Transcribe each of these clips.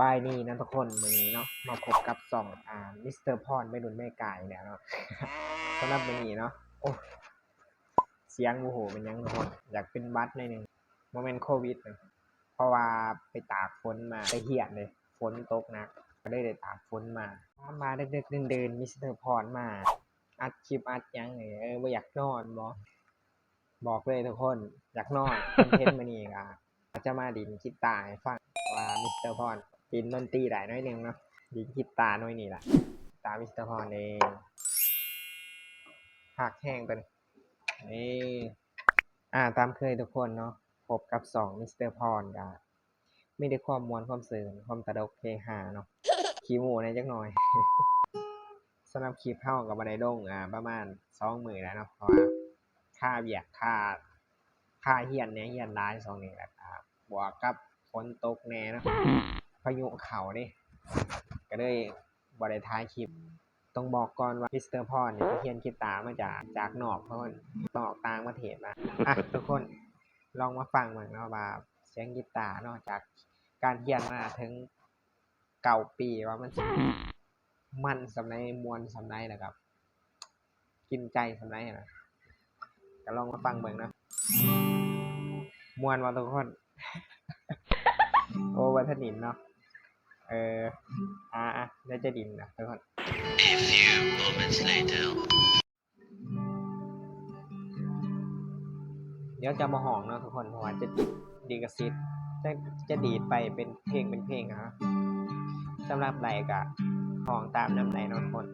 บายนี่นะทุกคนมื้อนี้เนาะมาพบกับสองอ่ามิสเตอร์พรไม่ดุนไม่กายเนี่ยเนาะสำหรับมื้อนี้เนาะโอ้เสียงโอ้โหเป็นยังทุกคนอยากเป็นบัดหน่อยหนึงโมเมนต์โควิดนะเพราะว่าไปตากฝนมาไปเหี่ยนเลยฝนตกหนักก็ได้ได้ตากฝนมามาเด็กๆเดินๆมิสเตอร์พรมา อัดคลิปอัดยังไงเออบ่อยากนอนบ่บอกเลยทุกคนอยากนอนคอนเทนต์มื้อนี้ก็จะมาดินกีตาร์ให้ฟังว่ามิสเตอร์พร ดินดนตรีได้น้อยหนึงเนาะดินกีตาร์น้อยนี่แหละตาร์มิสเตอร์พรเองหักแห้งเป็นนี่อ่าตามเคยทุกคนเนาะพบกับสองมิสเตอร์พรก็ไม่ได้ความมวนความเสริมความตลกเฮฮาเนาะขี้หมูในจักหน่อยสำหรับคลิปเท่ากับบันไดลงอ่าประมาณสองหมื่นแล้วเนาะเพราะว่าค่าเบียกค่าค่าเฮียนเนี่ยเฮียนร้ายสองนี่แหละครับบวกกับฝนตกแน่เนาะ พายุเขานี่ก็เลยบริท้ายคลิป ต้องบอกก่อนว่ามิสเตอร์พอเนี่ยเฮียนกีตาร์มาจากจากนอกเพราะมันนอกต่างประเทศมาอะทุกคนลองมาฟังมันเนาะว่าเสียงกีตาร์นาะจากการเฮียนมาถึงเก่าปีว่ามันมันสำไรมวนสำไรนะครับ กินใจสำไรนะก็ลองมาฟังเบิ่งเนาะมวนว่าทุกคน โอ้วัฒนินเนาะ เอออ่าอะได้จะดินนะทุกคน A few moments later. เดี๋ยวจะมาห้องเนาะทุกคนเพราะว่าจะดีดีกระซิดจะจะดีดไปเป็นเพลงเป็นเพลงนะสำหรับไหลกะห้องตามน้ำไหลนาะทุกคน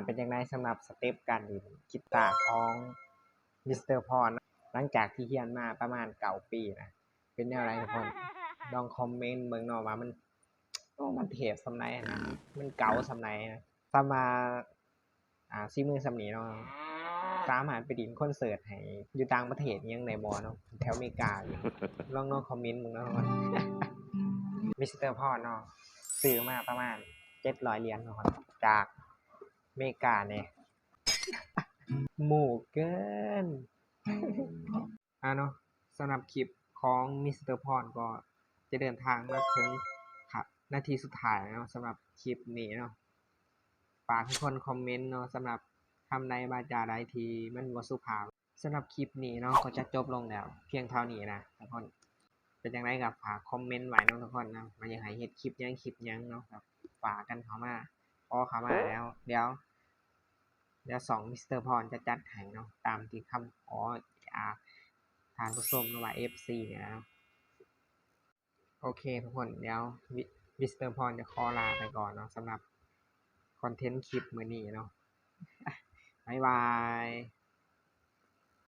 อ่าเป็นยังไงสำหรับสเต็ปการดีดกีตาร์ของมิสเตอร์พรหลังจากที่เฮียนมาประมาณเก่าปีนะเป็นแนวไรทุกคนลองคอมเมนต์เมืองนอกว่ามันโอ้มันเทปสำไรนะมันเก่าสำไรนะสมาอ่าซีมือสำนีเนาะสามารถไปดินคอนเสิร์ตให้อยู่ต่างประเทศยังในบอเนาะแถวอเมริกาอยู่ลองลองคอมเมนต์มึงเนาะมิสเตอร์พรเนาะซื้อมาประมาณเจ็ดร้อยเหรียญเนาะจาก เมริกาเนี่ยหมู่เกินอะเนาะสำหรับคลิปของมิสเตอร์พรก็จะเดินทางมาถึงครับนาทีสุดท้ายแล้วเนาะสำหรับคลิปนี้เนาะฝากทุกคนคอมเมนต์เนาะสำหรับคำใดบาจาใดที่มันบ่สุภาพสำหรับคลิปนี้เนาะก็จะจบลงแล้ว เพียงเท่านี้นะทุกคนเป็นยังไงกับฝากคอมเมนต์ไว้เนาะทุกคนนะมาอยากให้เฮ็ดคลิปหยังคลิปหยังเนาะครับฝากกันเข้ามา พอเข้ามาแล้ว เดี๋ยว เดี๋ยวสองมิสเตอร์พรจะจัดให้เนาะตามที่คำขอจากทางผู้ชมเนาะว่า FC เนี่ยนะโอเคทุกคนเดี๋ยวมิสเตอร์พรจะขอลาไปก่อนเนาะสำหรับคอนเทนต์คลิปมื้อนี้เนาะบ๊ายบาย